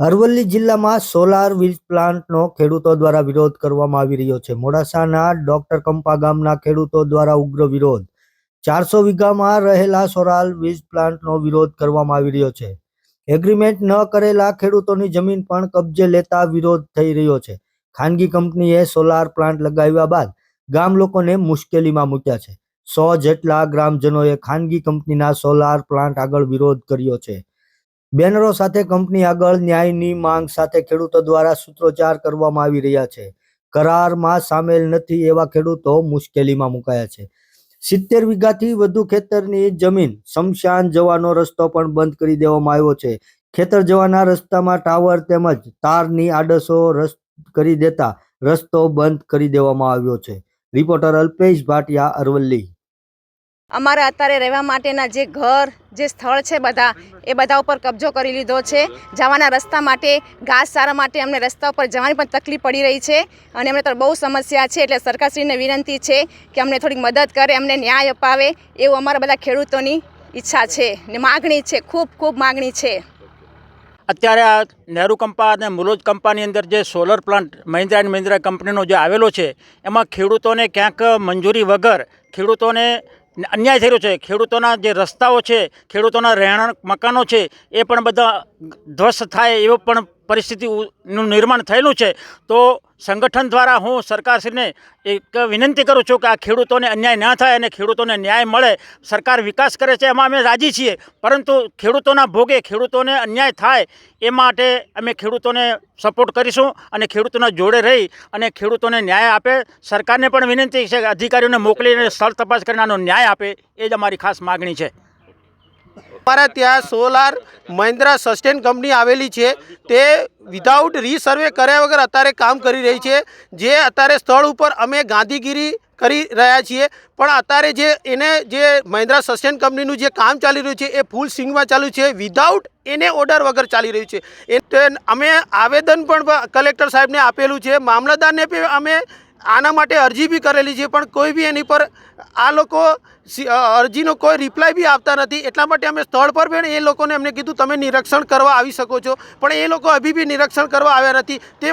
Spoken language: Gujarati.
અરવલ્લી જિલ્લામાં સોલાર વીજ પ્લાન્ટનો ખેડૂતો દ્વારા વિરોધ કરવામાં આવી રહ્યો છે. મોડાસાના ડોક્ટર કંપા ગામના ખેડૂતો દ્વારા ઉગ્ર વિરોધ. ચારસો વીઘામાં રહેલા સોલાર વીજ પ્લાન્ટનો વિરોધ કરવામાં આવી રહ્યો છે. એગ્રીમેન્ટ ન કરેલા ખેડૂતોની જમીન પણ કબજે લેતા વિરોધ થઈ રહ્યો છે. ખાનગી કંપનીએ સોલાર પ્લાન્ટ લગાવ્યા બાદ ગામ લોકોને મુશ્કેલીમાં મૂક્યા છે. સો જેટલા ગ્રામજનોએ ખાનગી કંપનીના સોલાર પ્લાન્ટ આગળ વિરોધ કર્યો છે. બેનરો સાથે કંપની આગળ ન્યાયની માંગ સાથે ખેડૂતો દ્વારા સૂત્રોચ્ચાર કરવામાં આવી રહ્યા છે. કરારમાં સામેલ નથી એવા ખેડૂતો મુશ્કેલીમાં મુકાયા છે. સિત્તેર વીઘાથી વધુ ખેતરની જમીન શમશાન જવાનો રસ્તો પણ બંધ કરી દેવામાં આવ્યો છે. ખેતર જવાના રસ્તામાં ટાવર તેમજ તારની આડસો રસ કરી દેતા રસ્તો બંધ કરી દેવામાં આવ્યો છે. રિપોર્ટર અલ્પેશ ભાટિયા અરવલ્લી. અમારે અત્યારે રહેવા માટેના જે ઘર, જે સ્થળ છે બધા, એ બધા ઉપર કબજો કરી લીધો છે. જવાના રસ્તા માટે, ઘાસ સારા માટે અમને રસ્તા ઉપર જવાની પણ તકલીફ પડી રહી છે અને અમને તો બહુ સમસ્યા છે. એટલે સરકારશ્રીને વિનંતી છે કે અમને થોડીક મદદ કરે, અમને ન્યાય અપાવે એવું અમારા બધા ખેડૂતોની ઈચ્છા છે ને માગણી છે, ખૂબ ખૂબ માગણી છે. અત્યારે આ નહેરુ કંપા અને મુલોજ કંપાની અંદર જે solar plant Mahindra and Mahindra કંપનીનો જે આવેલો છે, એમાં ખેડૂતોને ક્યાંક મંજૂરી વગર ખેડૂતોને અન્યાય થઈ રહ્યો છે. ખેડૂતોના જે રસ્તાઓ છે, ખેડૂતોના રહેણાંક મકાનો છે, એ પણ બધા ધ્વસ્ત થાય એવો પણ પરિસ્થિતિનું નિર્માણ થયેલું છે, તો સંગઠન દ્વારા હું સરકારશ્રીને એક વિનંતી કરું છું કે આ ખેડૂતોને અન્યાય ના થાય અને ખેડૂતોને ન્યાય મળે. સરકાર વિકાસ કરે છે એમાં અમે રાજી છીએ, પરંતુ ખેડૂતોના ભોગે ખેડૂતોને અન્યાય થાય એ માટે અમે ખેડૂતોને સપોર્ટ કરીશું અને ખેડૂતોના જોડે રહી અને ખેડૂતોને ન્યાય આપે. સરકારને પણ વિનંતી છે કે અધિકારીઓને મોકલીને સ્થળ તપાસ કરીને આનો ન્યાય આપે, એ જ અમારી ખાસ માગણી છે. અમારા ત્યાં સોલાર મહિન્દ્રા સસ્ટેન કંપની આવેલી છે. તે વિધાઉટ રીસર્વે કર્યા વગર અત્યારે કામ કરી રહી છે. જે અત્યારે સ્થળ ઉપર અમે ગાંધીગીરી કરી રહ્યા છીએ. પણ અત્યારે જે એને જે મહિન્દ્રા સસ્ટેન કંપનીનું જે કામ ચાલી રહ્યું છે, એ ફૂલ સ્વિંગમાં ચાલુ છે. વિધાઉટ એને ઓર્ડર વગર ચાલી રહ્યું છે. એ અમે આવેદન પણ કલેક્ટર સાહેબને આપેલું છે. મામલતદારને અમે આના માટે અરજી બી કરેલી છે, પણ કોઈ બી એની પર આ લોકો અરજીનો કોઈ રિપ્લાય બી આપતા નથી. એટલા માટે અમે સ્થળ પર પણ એ લોકોને એમને કીધું, તમે નિરીક્ષણ કરવા આવી શકો છો. પણ એ લોકો હજી બી નિરીક્ષણ કરવા આવ્યા નથી. તે